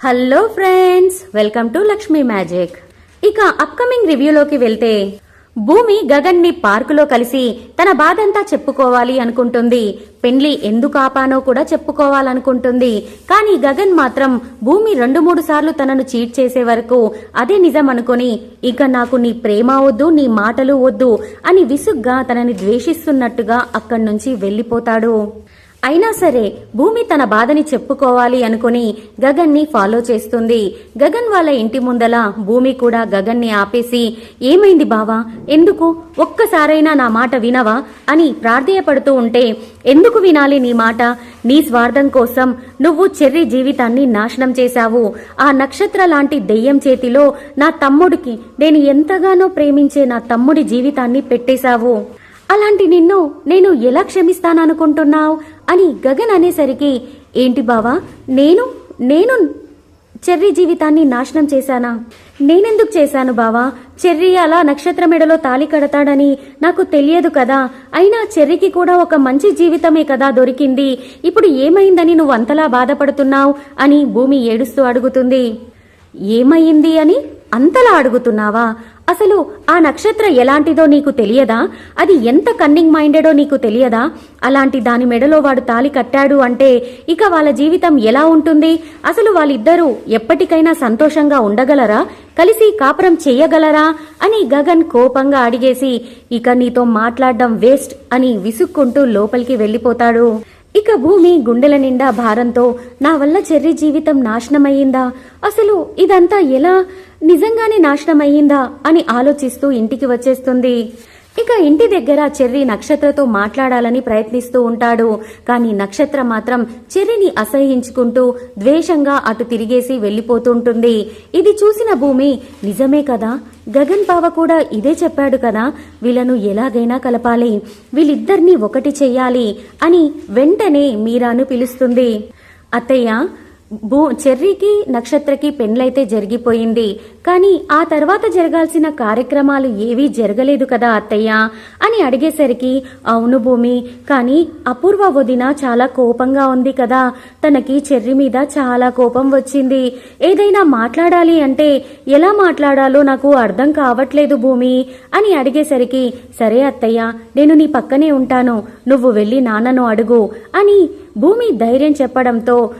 Hello friends welcome to Lakshmi magic ఇక upcoming రివ్యూలోకి వెళ్తే భూమి గగన్ని పార్కులో కలిసి తన బాధంతా చెప్పుకోవాలి అనుకుంటుంది. పెండ్లి ఎందుకు ఆపానో కూడా చెప్పుకోవాలనుకుంటుంది. కానీ గగన్ మాత్రం భూమి రెండు మూడు సార్లు తనను చీట్ చేసే వరకు అదే నిజం అనుకొని ఇక నాకు నీ ప్రేమ వద్దు నీ మాటలు వద్దు అని విసుగ్గా తనని ద్వేషిస్తున్నట్టుగా అక్కడి నుంచి వెళ్ళిపోతాడు. అయినా సరే భూమి తన బాధని చెప్పుకోవాలి అనుకుని గగన్ని ఫాలో చేస్తుంది. గగన్ వాళ్ళ ఇంటి ముందల భూమి కూడా గగన్ని ఆపేసి ఏమైంది బావా? ఎందుకు? ఒక్కసారైనా నా మాట వినవా? అని ప్రార్థయపడుతూ ఉంటే ఎందుకు వినాలి నీ మాట? నీ స్వార్థం కోసం నువ్వు చెర్రి జీవితాన్ని నాశనం చేశావు. ఆ నక్షత్ర లాంటి దెయ్యం చేతిలో నా తమ్ముడికి నేను ఎంతగానో ప్రేమించే నా తమ్ముడి జీవితాన్ని పెట్టేశావు. అలాంటి నిన్ను నేను ఎలా క్షమిస్తాననుకుంటున్నావు? అని గగన్ అనేసరికి ఏంటి బావా నేను నేను చెర్రీ జీవితాన్ని నాశనం చేశానా? నేనెందుకు చేశాను బావా? చెర్రీ అలా నక్షత్ర మెడలో తాలి కడతాడని నాకు తెలియదు కదా. అయినా చెర్రీకి కూడా ఒక మంచి జీవితమే కదా దొరికింది. ఇప్పుడు ఏమైందని నువ్వు అంతలా బాధపడుతున్నావు? అని భూమి ఏడుస్తూ అడుగుతుంది. ఏమయ్యింది అని అంతలా అడుగుతున్నావా? అసలు ఆ నక్షత్ర ఎలాంటిదో నీకు తెలియదా? అది ఎంత కన్నింగ్ మైండెడో నీకు తెలియదా? అలాంటి దాని మెడలో వాడు తాలి కట్టాడు అంటే ఇక వాళ్ళ జీవితం ఎలా ఉంటుంది? అసలు వాళ్ళిద్దరూ ఎప్పటికైనా సంతోషంగా ఉండగలరా? కలిసి కాపురం చెయ్యగలరా అని గగన్ కోపంగా అడిగేసి ఇక నీతో మాట్లాడడం వేస్ట్ అని విసుక్కుంటూ లోపలికి వెళ్ళిపోతాడు. ఇక భూమి గుండెల నిండా భారంతో నా వల్ల చెర్రీ జీవితం నాశనమయ్యిందా? అసలు ఇదంతా ఎలా? నిజంగానే నాశనమయ్యిందా? అని ఆలోచిస్తూ ఇంటికి వచ్చేస్తుంది. ఇక ఇంటి దగ్గర చెర్రి నక్షత్రతో మాట్లాడాలని ప్రయత్నిస్తూ ఉంటాడు. కానీ నక్షత్ర మాత్రం చెర్రిని అసహ్యించుకుంటూ ద్వేషంగా అటు తిరిగేసి వెళ్ళిపోతుంటుంది. ఇది చూసిన భూమి నిజమే కదా? గగన్ బావ కూడా ఇదే చెప్పాడు కదా? వీళ్ళను ఎలాగైనా కలపాలి. వీళ్ళిద్దరినీ ఒకటి చెయ్యాలి అని వెంటనే మీరాను పిలుస్తుంది. అత్తయ్య భూ చెర్రీకి నక్షత్రకి పెండ్లైతే జరిగిపోయింది. కానీ ఆ తర్వాత జరగాల్సిన కార్యక్రమాలు ఏవీ జరగలేదు కదా అత్తయ్య? అని అడిగేసరికి అవును భూమి కానీ అపూర్వ వదిన చాలా కోపంగా ఉంది కదా. తనకి చెర్రి మీద చాలా కోపం వచ్చింది. ఏదైనా మాట్లాడాలి అంటే ఎలా మాట్లాడాలో నాకు అర్థం కావట్లేదు భూమి అని అడిగేసరికి సరే అత్తయ్య నేను నీ పక్కనే ఉంటాను. నువ్వు వెళ్ళి నాన్నను అడుగు అని భూమి ధైర్యం చెప్పడంతో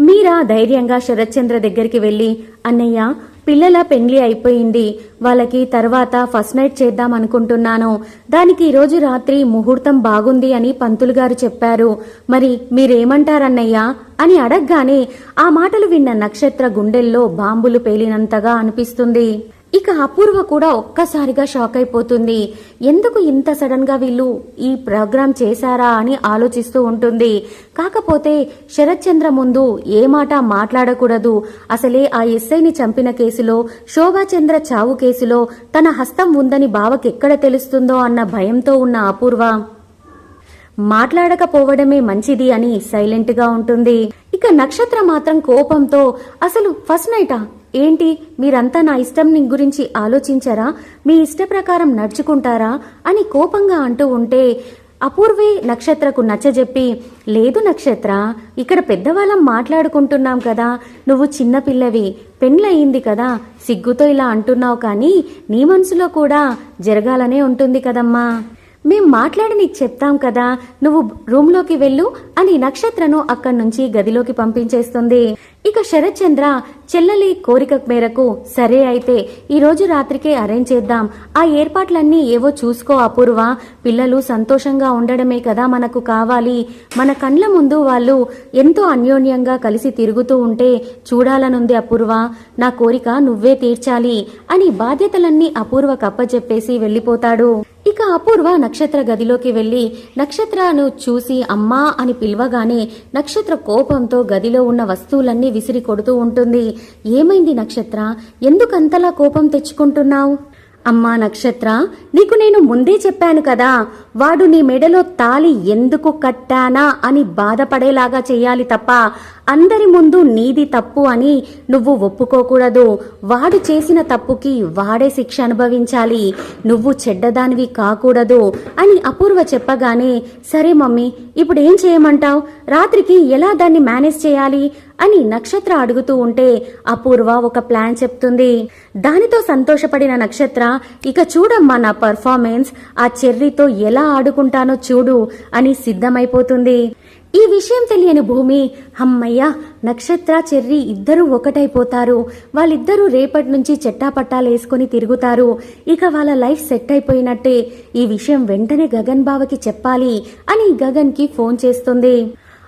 మీరా ధైర్యంగా శరత్చంద్ర దగ్గరికి వెళ్ళి అన్నయ్య పిల్లల పెండ్లి అయిపోయింది. వాళ్ళకి తర్వాత ఫస్ట్ నైట్ చేద్దాం అనుకుంటున్నాను. దానికి ఈరోజు రాత్రి ముహూర్తం బాగుంది అని పంతులు గారు చెప్పారు. మరి మీరేమంటారన్నయ్య? అని అడగగానే ఆ మాటలు విన్న నక్షత్ర గుండెల్లో బాంబులు పేలినంతగా అనిపిస్తుంది. ఇక అపూర్వ కూడా ఒక్కసారిగా షాక్ అయిపోతుంది. ఎందుకు ఇంత సడన్గా వీళ్ళు ఈ ప్రోగ్రాం చేశారా అని ఆలోచిస్తూ ఉంటుంది. కాకపోతే శరత్చంద్ర ముందు ఏ మాట మాట్లాడకూడదు. అసలే ఆ ఎస్ఐని చంపిన కేసులో శోభాచంద్ర చావు కేసులో తన హస్తం ఉందని బావకెక్కడ తెలుస్తుందో అన్న భయంతో ఉన్న అపూర్వ. మాట్లాడకపోవడమే మంచిది అని సైలెంట్గా ఉంటుంది. ఇక నక్షత్ర మాత్రం కోపంతో అసలు ఫస్ట్ నైటా? ఏంటి? మీరంతా నా ఇష్టం నీ గురించి ఆలోచించారా? మీ ఇష్ట ప్రకారం నడుచుకుంటారా? అని కోపంగా అంటూ ఉంటే అపూర్వే నక్షత్రకు నచ్చజెప్పి లేదు నక్షత్ర ఇక్కడ పెద్దవాళ్ళం మాట్లాడుకుంటున్నాం కదా నువ్వు చిన్నపిల్లవి పెండ్లయింది కదా సిగ్గుతో ఇలా అంటున్నావు కానీ నీ మనసులో కూడా జరగాలనే ఉంటుంది కదమ్మా. మేం మాట్లాడి నీకు చెప్తాం కదా నువ్వు రూమ్లోకి వెళ్ళు అని నక్షత్రను అక్కడి నుంచి గదిలోకి పంపించేస్తుంది. ఇక శరత్చంద్ర చెల్లెలి కోరిక మేరకు సరే అయితే ఈ రోజు రాత్రికే అరేంజ్ చేద్దాం. ఆ ఏర్పాట్లన్నీ ఏవో చూసుకో అపూర్వ. పిల్లలు సంతోషంగా ఉండడమే కదా మనకు కావాలి. మన కండ్ల ముందు వాళ్ళు ఎంతో అన్యోన్యంగా కలిసి తిరుగుతూ ఉంటే చూడాలనుంది అపూర్వ. నా కోరిక నువ్వే తీర్చాలి అని బాధ్యతలన్నీ అపూర్వ కప్పచెప్పేసి వెళ్ళిపోతాడు. ఇక అపూర్వ నక్షత్ర గదిలోకి వెళ్ళి నక్షత్రను చూసి అమ్మా అని పిలవగానే నక్షత్ర కోపంతో గదిలో ఉన్న వస్తువులన్నీ విసిరి కొడుతూ ఉంటుంది. ఏమైంది నక్షత్ర? ఎందుకంతలా కోపం తెచ్చుకుంటున్నావు? అమ్మా నక్షత్ర నీకు నేను ముందే చెప్పాను కదా వాడు నీ మెడలో తాలి ఎందుకు కట్టానా అని బాధపడేలాగా చేయాలి తప్ప అందరి ముందు నీది తప్పు అని నువ్వు ఒప్పుకోకూడదు. వాడు చేసిన తప్పుకి వాడే శిక్ష అనుభవించాలి. నువ్వు చెడ్డదానివి కాకూడదు అని అపూర్వ చెప్పగానే సరే మమ్మీ ఇప్పుడు ఏం చేయమంటావ్? రాత్రికి ఎలా దాన్ని మేనేజ్ చేయాలి? అని నక్షత్ర అడుగుతూ ఉంటే అపూర్వ ఒక ప్లాన్ చెప్తుంది. దానితో సంతోషపడిన నక్షత్ర ఇక చూడమ్మా నా పర్ఫార్మెన్స్ ఆ చెర్రీతో ఎలా ఆడుకుంటానో చూడు అని సిద్ధమైపోతుంది. ఈ విషయం తెలియని భూమి అమ్మయ్య నక్షత్ర చెర్రి ఇద్దరూ ఒకటైపోతారు. వాళ్ళిద్దరూ రేపటి నుంచి చెట్టాపట్టాలు వేసుకుని తిరుగుతారు. ఇక వాళ్ళ లైఫ్ సెట్ అయిపోయినట్టే. ఈ విషయం వెంటనే గగన్ బావకి చెప్పాలి అని గగన్కి ఫోన్ చేస్తుంది.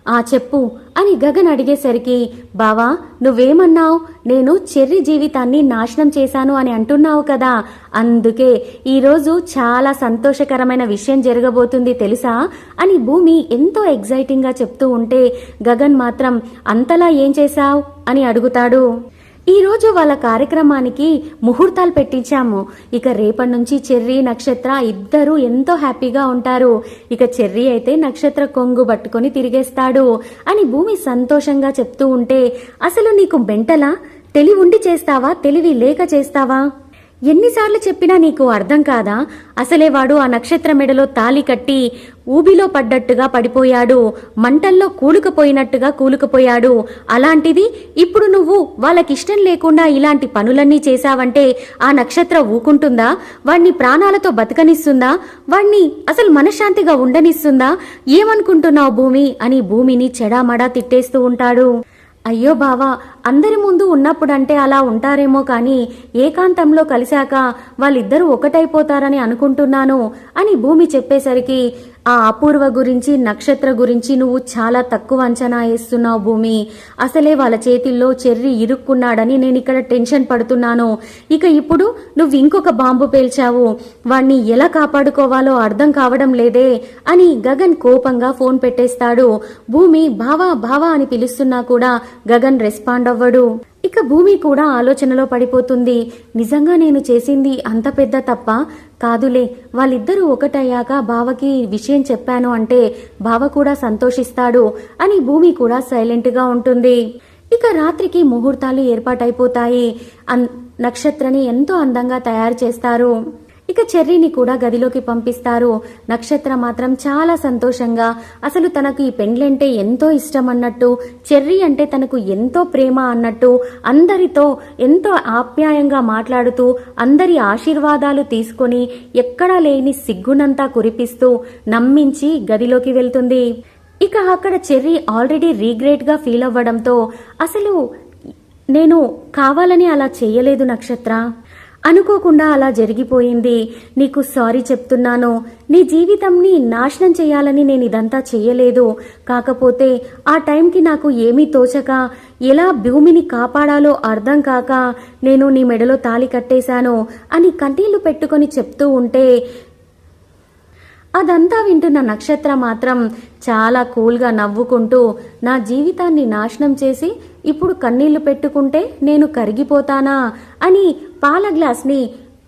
ఆ చెప్పు అని గగన్ అడిగేసరికి బావా నువ్వేమన్నావు? నేను చెర్రి జీవితాన్ని నాశనం చేశాను అని అంటున్నావు కదా. అందుకే ఈరోజు చాలా సంతోషకరమైన విషయం జరగబోతుంది తెలుసా? అని భూమి ఎంతో ఎగ్జైటింగ్గా చెప్తూ ఉంటే గగన్ మాత్రం అంతలా ఏం చేశావు? అని అడుగుతాడు. ఈ రోజు వాళ్ళ కార్యక్రమానికి ముహూర్తాలు పెట్టించాము. ఇక రేపటి నుంచి చెర్రీ నక్షత్ర ఇద్దరు ఎంతో హ్యాపీగా ఉంటారు. ఇక చెర్రీ అయితే నక్షత్ర కొంగు పట్టుకొని తిరిగేస్తాడు అని భూమి సంతోషంగా చెప్తూ ఉంటే అసలు నీకు బెంటలా? తెలివి ఉండి చేస్తావా? తెలివి లేక చేస్తావా? ఎన్నిసార్లు చెప్పినా నీకు అర్థం కాదా? అసలే వాడు ఆ నక్షత్ర మెడలో తాలి కట్టి ఊబిలో పడ్డట్టుగా పడిపోయాడు. మంటల్లో కూలుకుపోయినట్టుగా కూలుకుపోయాడు. అలాంటిది ఇప్పుడు నువ్వు వాళ్ళకిష్టం లేకుండా ఇలాంటి పనులన్నీ చేశావంటే ఆ నక్షత్ర ఊకుంటుందా? వాణ్ణి ప్రాణాలతో బతకనిస్తుందా? వాణ్ణి అసలు మనశ్శాంతిగా ఉండనిస్తుందా? ఏమనుకుంటున్నావు భూమి? అని భూమిని చెడామడా తిట్టేస్తూ ఉంటాడు. అయ్యో బావా అందరి ముందు ఉన్నప్పుడంటే అలా ఉంటారేమో కానీ ఏకాంతంలో కలిశాక వాళ్ళిద్దరూ ఒకటైపోతారని అనుకుంటున్నాను అని భూమి చెప్పేసరికి ఆ అపూర్వ గురించి నక్షత్ర గురించి నువ్వు చాలా తక్కువ అంచనా వేస్తున్నావు భూమి. అసలే వాళ్ళ చేతిల్లో చెర్రి ఇరుక్కున్నాడని నేను ఇక్కడ టెన్షన్ పడుతున్నాను. ఇక ఇప్పుడు నువ్వు ఇంకొక బాంబు పేల్చావు. వాణ్ణి ఎలా కాపాడుకోవాలో అర్థం కావడం లేదే అని గగన్ కోపంగా ఫోన్ పెట్టేస్తాడు. భూమి బావా బావా అని పిలుస్తున్నా కూడా గగన్ రెస్పాండ్ అవ్వడు ఇక భూమి కూడా ఆలోచనలో పడిపోతుంది. నిజంగా నేను చేసింది అంత పెద్ద తప్ప కాదులే. వాళ్ళిద్దరూ ఒకటయ్యాక బావకి విషయం చెప్పాను అంటే బావ కూడా సంతోషిస్తాడు అని భూమి కూడా సైలెంట్గా ఉంటుంది. ఇక రాత్రికి ముహూర్తాలు ఏర్పాటైపోతాయి. అన్ నక్షత్రని ఎంతో అందంగా తయారు చేస్తారు. ఇక చెర్రీని కూడా గదిలోకి పంపిస్తారు. నక్షత్ర మాత్రం చాలా సంతోషంగా అసలు తనకు ఈ పెండ్లంటే ఎంతో ఇష్టం అన్నట్టు చెర్రీ అంటే తనకు ఎంతో ప్రేమ అన్నట్టు అందరితో ఎంతో ఆప్యాయంగా మాట్లాడుతూ అందరి ఆశీర్వాదాలు తీసుకొని ఎక్కడా లేని సిగ్గునంతా కురిపిస్తూ నమ్మించి గదిలోకి వెళ్తుంది. ఇక అక్కడ చెర్రీ ఆల్రెడీ రీగ్రేట్గా ఫీల్ అవ్వడంతో అసలు నేను కావాలని అలా చేయలేదు నక్షత్ర. అనుకోకుండా అలా జరిగిపోయింది. నీకు సారీ చెప్తున్నాను. నీ జీవితంని నాశనం చేయాలని నేను ఇదంతా చేయలేదు. కాకపోతే ఆ టైంకి నాకు ఏమీ తోచక ఎలా భూమిని కాపాడాలో అర్థం కాక నేను నీ మెడలో తాలి కట్టేశాను అని కంటీళ్ళు పెట్టుకొని చెప్తూ ఉంటే అదంతా వింటున్న నక్షత్ర మాత్రం చాలా కూల్గా నవ్వుకుంటూ నా జీవితాన్ని నాశనం చేసి ఇప్పుడు కన్నీళ్ళు పెట్టుకుంటే నేను కరిగిపోతానా అని పాల గ్లాస్ని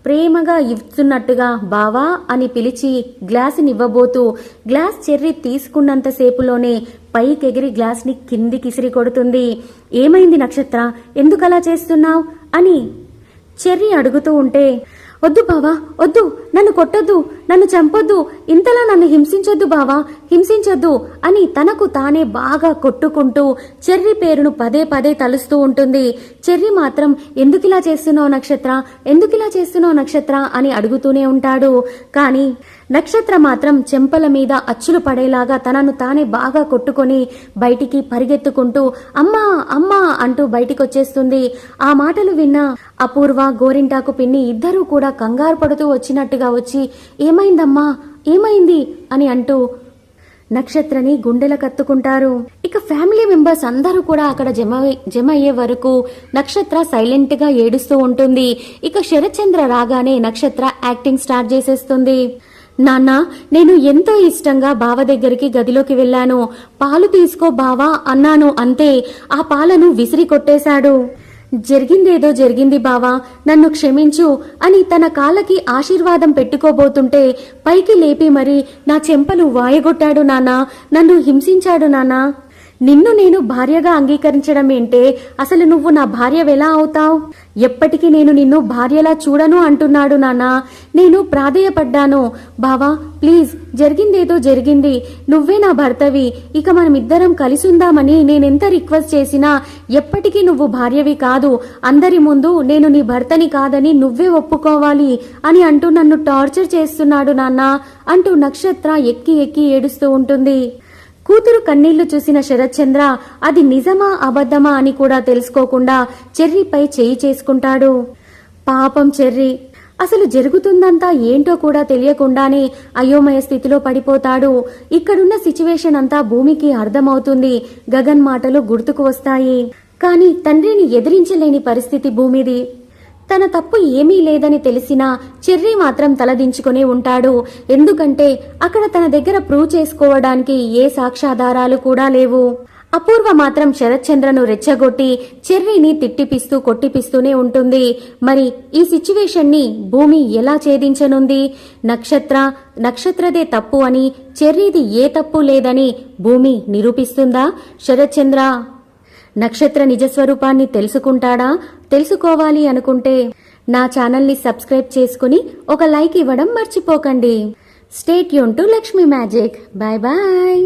ప్రేమగా ఇస్తున్నట్టుగా బావా అని పిలిచి గ్లాసునివ్వబోతూ గ్లాస్ చెర్రి తీసుకున్నంతసేపులోనే పైకెగిరి గ్లాస్ని కిందికిసిరి కొడుతుంది. ఏమైంది నక్షత్ర? ఎందుకలా చేస్తున్నావు? అని చెర్రి అడుగుతూ ఉంటే వద్దు బావా వద్దు. నన్ను కొట్టొద్దు నన్ను చంపొద్దు. ఇంతలా నన్ను హింసించొద్దు బావా హింసించొద్దు అని తనకు తానే బాగా కొట్టుకుంటూ చెర్రి పేరును పదే పదే తలుస్తూ ఉంటుంది. చెర్రి మాత్రం ఎందుకిలా చేస్తున్నావు నక్షత్ర? ఎందుకిలా చేస్తున్నావు నక్షత్ర? అని అడుగుతూనే ఉంటాడు. కానీ నక్షత్ర మాత్రం చెంపల మీద అచ్చులు పడేలాగా తనను తానే బాగా కొట్టుకొని బయటికి పరిగెత్తుకుంటూ అమ్మా అమ్మా అంటూ బయటికొచ్చేస్తుంది. ఆ మాటలు విన్న అపూర్వ గోరింటాకు పిన్ని ఇద్దరూ కూడా కంగారు పడుతూ వచ్చినట్టుగా వచ్చి ఏమైందమ్మా? ఏమైంది? అని అంటూ నక్షత్రని గుండెల కత్తుకుంటారు. ఇక ఫ్యామిలీ మెంబర్స్ అందరూ కూడా అక్కడ జమ జమ అయ్యే వరకు నక్షత్ర సైలెంట్గా ఏడుస్తూ ఉంటుంది. ఇక శరత్చంద్ర రాగానే నక్షత్ర యాక్టింగ్ స్టార్ట్ చేసేస్తుంది. నాన్న నేను ఎంతో ఇష్టంగా బావ దగ్గరికి గదిలోకి వెళ్ళాను. పాలు తీసుకో బావా అన్నాను అంతే. ఆ పాలను విసిరి కొట్టేశాడు. జరిగిందేదో జరిగింది బావా నన్ను క్షమించు అని తన కాళ్ళకి ఆశీర్వాదం పెట్టుకోబోతుంటే పైకి లేపి మరి నా చెంపలు వాయగొట్టాడు నానా నన్ను హింసించాడు నానా నిన్ను నేను భార్యగా అంగీకరించడం ఏంటే? అసలు నువ్వు నా భార్యవెలా అవుతావు? ఎప్పటికీ నేను నిన్ను భార్యలా చూడను అంటున్నాడు నాన్న. నేను ప్రాధేయపడ్డాను. బావా ప్లీజ్ జరిగిందేదో జరిగింది. నువ్వే నా భర్తవి. ఇక మనం ఇద్దరం కలిసి ఉందామని నేనెంత రిక్వెస్ట్ చేసినా ఎప్పటికీ నువ్వు భార్యవి కాదు. అందరి ముందు నేను నీ భర్తని కాదని నువ్వే ఒప్పుకోవాలి అని అంటూ నన్ను టార్చర్ చేస్తున్నాడు నాన్న అంటూ నక్షత్ర ఎక్కి ఎక్కి ఏడుస్తూ ఉంటుంది. కూతురు కన్నీళ్ళు చూసిన శరత్చంద్ర అది నిజమా అబద్ధమా అని కూడా తెలుసుకోకుండా చెర్రీపై చేయి చేసుకుంటాడు. పాపం చెర్రీ. అసలు జరుగుతుందంతా ఏంటో కూడా తెలియకుండానే అయోమయ స్థితిలో పడిపోతాడు. ఇక్కడున్న సిచ్యువేషన్ అంతా భూమికి అర్థమవుతుంది. గగన్ మాటలు గుర్తుకు వస్తాయి. కాని తండ్రిని ఎదిరించలేని పరిస్థితి భూమిది. తన తప్పు ఏమీ లేదని తెలిసినా చెర్రీ మాత్రం తలదించుకునే ఉంటాడు. ఎందుకంటే అక్కడ తన దగ్గర ప్రూవ్ చేసుకోవడానికి ఏ సాక్ష్యాధారాలు కూడా లేవు. అపూర్వ మాత్రం శరత్చంద్రను రెచ్చగొట్టి చెర్రీని తిట్టిపిస్తూ కొట్టిపిస్తూనే ఉంటుంది. మరి ఈ సిచ్యువేషన్ని భూమి ఎలా ఛేదించనుంది? నక్షత్ర నక్షత్రదే తప్పు అని చెర్రీది ఏ తప్పు లేదని భూమి నిరూపిస్తుందా? శరత్చంద్ర నక్షత్ర నిజస్వరూపాన్ని తెలుసుకుంటాడా? తెలుసుకోవాలి అనుకుంటే నా ఛానల్ని సబ్స్క్రైబ్ చేసుకుని ఒక లైక్ ఇవ్వడం మర్చిపోకండి. Stay Yoon to Lakshmi magic bye bye